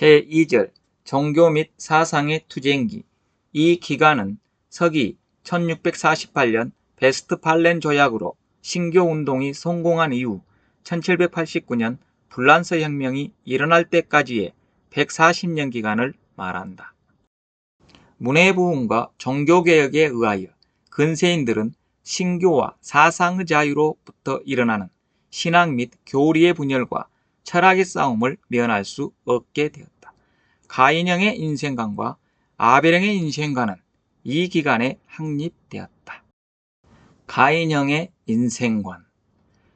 제2절 종교 및 사상의 투쟁기 이 기간은 서기 1648년 베스트팔렌 조약으로 신교 운동이 성공한 이후 1789년 불란서 혁명이 일어날 때까지의 140년 기간을 말한다. 문해부흥과 종교개혁에 의하여 근세인들은 신교와 사상의 자유로부터 일어나는 신앙 및 교리의 분열과 철학의 싸움을 면할 수 없게 되었다. 가인형의 인생관과 아벨형의 인생관은 이 기간에 확립되었다. 가인형의 인생관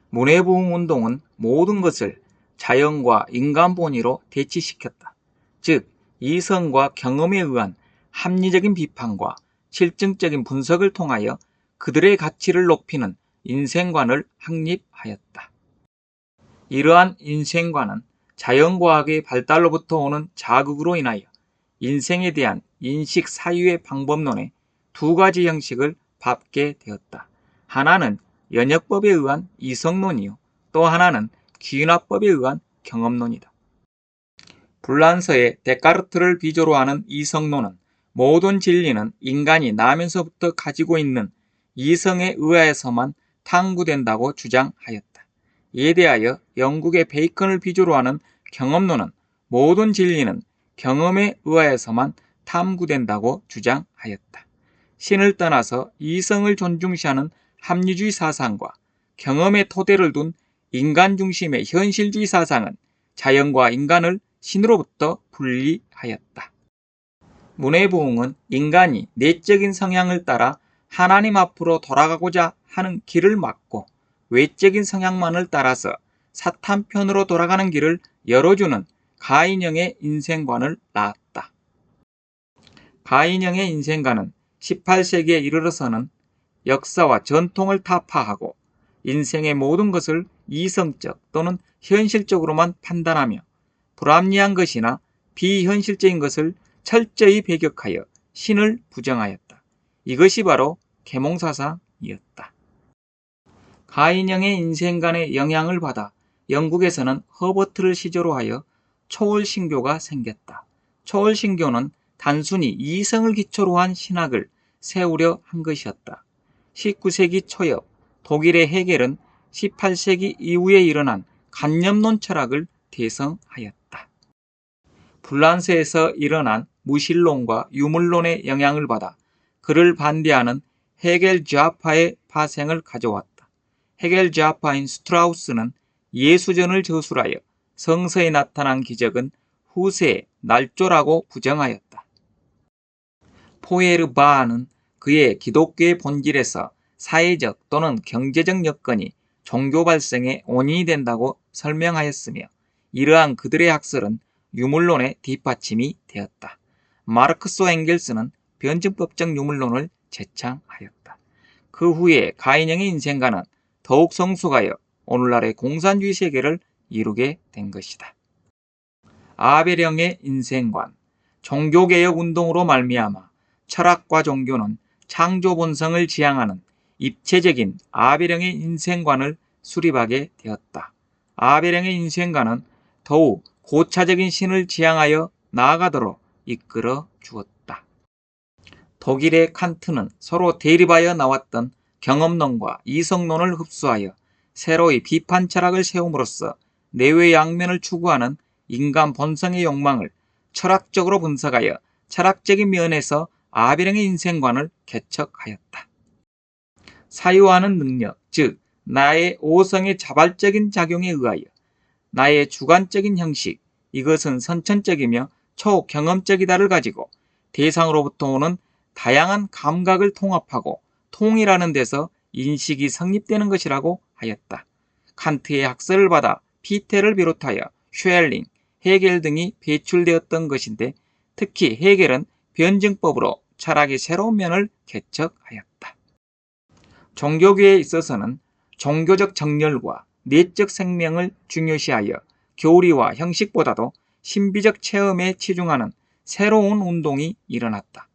문해부흥 운동은 모든 것을 자연과 인간 본의로 대치시켰다. 즉, 이성과 경험에 의한 합리적인 비판과 실증적인 분석을 통하여 그들의 가치를 높이는 인생관을 확립하였다. 이러한 인생관은 자연과학의 발달로부터 오는 자극으로 인하여 인생에 대한 인식 사유의 방법론에 두 가지 형식을 밟게 되었다. 하나는 연역법에 의한 이성론이요. 또 하나는 기ün화법에 의한 경험론이다. 불란서의 데카르트를 비조로 하는 이성론은 모든 진리는 인간이 나면서부터 가지고 있는 이성에 의하여서만 탐구된다고 주장하였다. 이에 대하여 영국의 베이컨을 비조로 하는 경험론은 모든 진리는 경험에 의하여서만 탐구된다고 주장하였다. 신을 떠나서 이성을 존중시하는 합리주의 사상과 경험의 토대를 둔 인간 중심의 현실주의 사상은 자연과 인간을 신으로부터 분리하였다. 문해부흥은 인간이 내적인 성향을 따라 하나님 앞으로 돌아가고자 하는 길을 막고 외적인 성향만을 따라서 사탄 편으로 돌아가는 길을 열어주는 가인형의 인생관을 낳았다. 가인형의 인생관은 18세기에 이르러서는 역사와 전통을 타파하고 인생의 모든 것을 이성적 또는 현실적으로만 판단하며 불합리한 것이나 비현실적인 것을 철저히 배격하여 신을 부정하였다. 이것이 바로 계몽사상이었다. 가인형의 인생관의 영향을 받아 영국에서는 허버트를 시조로 하여 초월신교가 생겼다. 초월신교는 단순히 이성을 기초로 한 신학을 세우려 한 것이었다. 19세기 초엽 독일의 해겔은 18세기 이후에 일어난 간념론 철학을 대성하였다. 불란스에서 일어난 무신론과 유물론의 영향을 받아 그를 반대하는 해겔 좌파의 파생을 가져왔다. 해겔 좌파인 스트라우스는 예수전을 저술하여 성서에 나타난 기적은 후세의 날조라고 부정하였다. 포에르바는 그의 기독교의 본질에서 사회적 또는 경제적 여건이 종교 발생의 원인이 된다고 설명하였으며 이러한 그들의 학설은 유물론의 뒷받침이 되었다. 마르크스와 엥겔스는 변증법적 유물론을 제창하였다. 그 후에 가인형의 인생가는 더욱 성숙하여 오늘날의 공산주의 세계를 이루게 된 것이다. 아베령의 인생관, 종교개혁 운동으로 말미암아 철학과 종교는 창조 본성을 지향하는 입체적인 아베령의 인생관을 수립하게 되었다. 아베령의 인생관은 더욱 고차적인 신을 지향하여 나아가도록 이끌어 주었다. 독일의 칸트는 서로 대립하여 나왔던 경험론과 이성론을 흡수하여 새로이 비판 철학을 세움으로써 내외 양면을 추구하는 인간 본성의 욕망을 철학적으로 분석하여 철학적인 면에서 아베령의 인생관을 개척하였다. 사유하는 능력, 즉 나의 오성의 자발적인 작용에 의하여 나의 주관적인 형식, 이것은 선천적이며 초경험적이다를 가지고 대상으로부터 오는 다양한 감각을 통합하고 통일하는 데서 인식이 성립되는 것이라고 하였다. 칸트의 학설을 받아 피테를 비롯하여 쉐엘링, 헤겔 등이 배출되었던 것인데 특히 헤겔은 변증법으로 철학의 새로운 면을 개척하였다. 종교계에 있어서는 종교적 정열과 내적 생명을 중요시하여 교리와 형식보다도 신비적 체험에 치중하는 새로운 운동이 일어났다.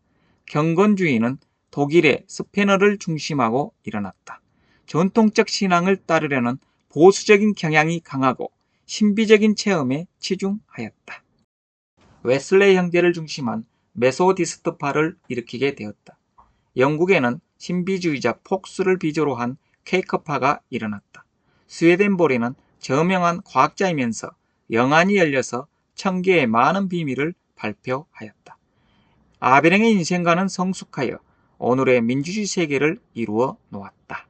경건주의는 독일의 스페너를 중심하고 일어났다. 전통적 신앙을 따르려는 보수적인 경향이 강하고 신비적인 체험에 치중하였다. 웨슬레이 형제를 중심한 메소디스트파를 일으키게 되었다. 영국에는 신비주의자 폭스를 비조로 한 퀘이커파가 일어났다. 스웨덴 보리는 저명한 과학자이면서 영안이 열려서 천계의 많은 비밀을 발표하였다. 아베랭의 인생과는 성숙하여 오늘의 민주주의 세계를 이루어 놓았다.